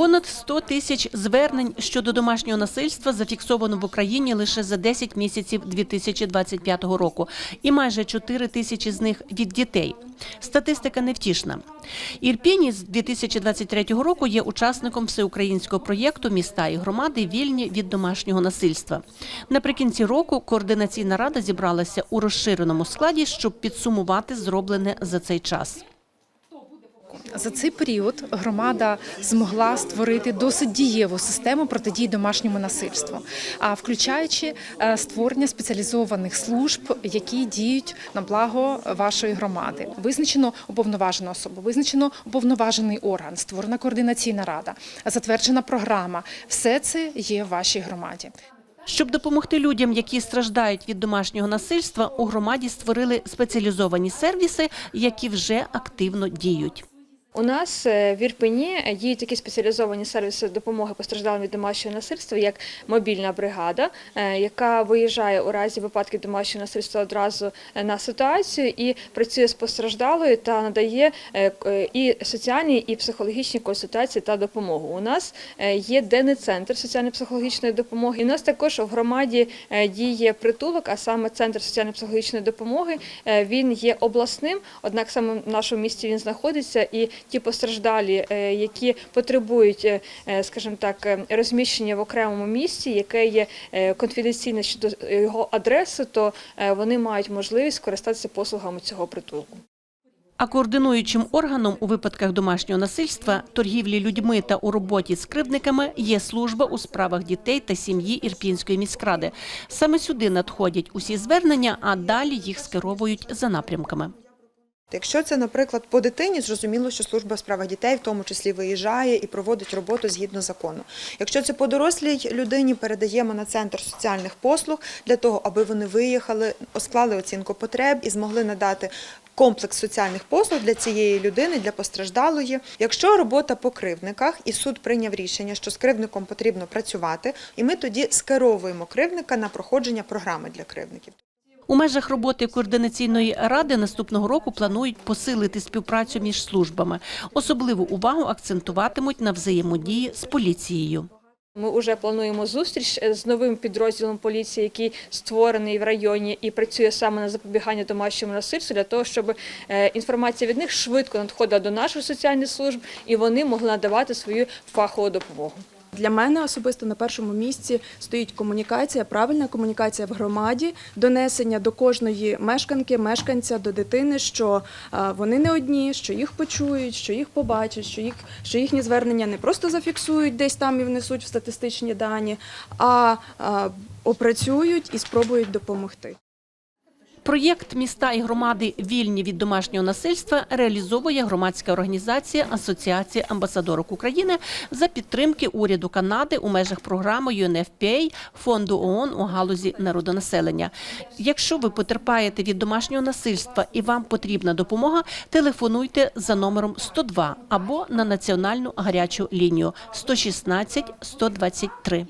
Понад 100 тисяч звернень щодо домашнього насильства зафіксовано в Україні лише за 10 місяців 2025 року, і майже 4 тисячі з них від дітей. Статистика невтішна. Ірпінь з 2023 року є учасником всеукраїнського проєкту Міста і громади вільні від домашнього насильства. Наприкінці року координаційна рада зібралася у розширеному складі, щоб підсумувати зроблене за цей час. За цей період громада змогла створити досить дієву систему протидії домашньому насильству, а включаючи е, створення спеціалізованих служб, які діють на благо вашої громади. Визначено уповноважену особу, визначено уповноважений орган, створена координаційна рада, затверджена програма. Все це є в вашій громаді. Щоб допомогти людям, які страждають від домашнього насильства, у громаді створили спеціалізовані сервіси, які вже активно діють. У нас е, в Ірпені діють такі спеціалізовані сервіси допомоги постраждалим від домашнього насильства, як мобільна бригада, е, яка виїжджає у разі випадків домашнього насильства одразу е, на ситуацію і працює з постраждалою та надає і соціальні, і психологічні консультації та допомогу. У нас є денний центр соціально-психологічної допомоги. І у нас також в громаді діє притулок, а саме центр соціально-психологічної допомоги. Він є обласним, однак саме в нашому місті він знаходиться і ті постраждалі, е, які потребують, е, е, скажімо так, розміщення в окремому місці, яке є конфіденційне щодо його адреси, то вони мають можливість скористатися послугами цього притулку. А координуючим органом у випадках домашнього насильства, торгівлі людьми та у роботі з кривдниками є служба у справах дітей та сім'ї Ірпінської міськради. Саме сюди надходять усі звернення, а далі їх скеровують за напрямками. Якщо це, наприклад, по дитині, зрозуміло, що служба у справах дітей в тому числі виїжджає і проводить роботу згідно закону. Якщо це по дорослій людині, передаємо на центр соціальних послуг для того, аби вони виїхали, склали оцінку потреб і змогли надати. Комплекс соціальних послуг для цієї людини, для постраждалої. Якщо робота по кривдниках і суд прийняв рішення, що з кривдником потрібно працювати, і ми тоді скеровуємо кривдника на проходження програми для кривдників. У межах роботи координаційної ради наступного року планують посилити співпрацю між службами. Особливу увагу акцентуватимуть на взаємодії з поліцією. Ми вже плануємо зустріч е, з новим підрозділом поліції, який створений в районі і працює саме на запобігання домашньому насильству, для того, щоб е, інформація від них швидко надходила до наших соціальних служб і вони могли надавати свою фахову допомогу. Для мене особисто на першому місці стоїть комунікація, правильна комунікація в громаді, донесення до кожної мешканки, мешканця, до дитини, що е, вони не одні, що їх почують, що їх побачать, що їх що їхні звернення не просто зафіксують десь там і внесуть в статистичні дані, а е, опрацюють і спробують допомогти. Проєкт міста і громади вільні від домашнього насильства реалізовує громадська організація Асоціація амбасадорок України за підтримки уряду Канади у межах програми UNFPA фонду ООН у галузі народонаселення. Якщо ви потерпаєте від домашнього насильства і вам потрібна допомога, телефонуйте за номером 102 або на національну гарячу лінію 116 123.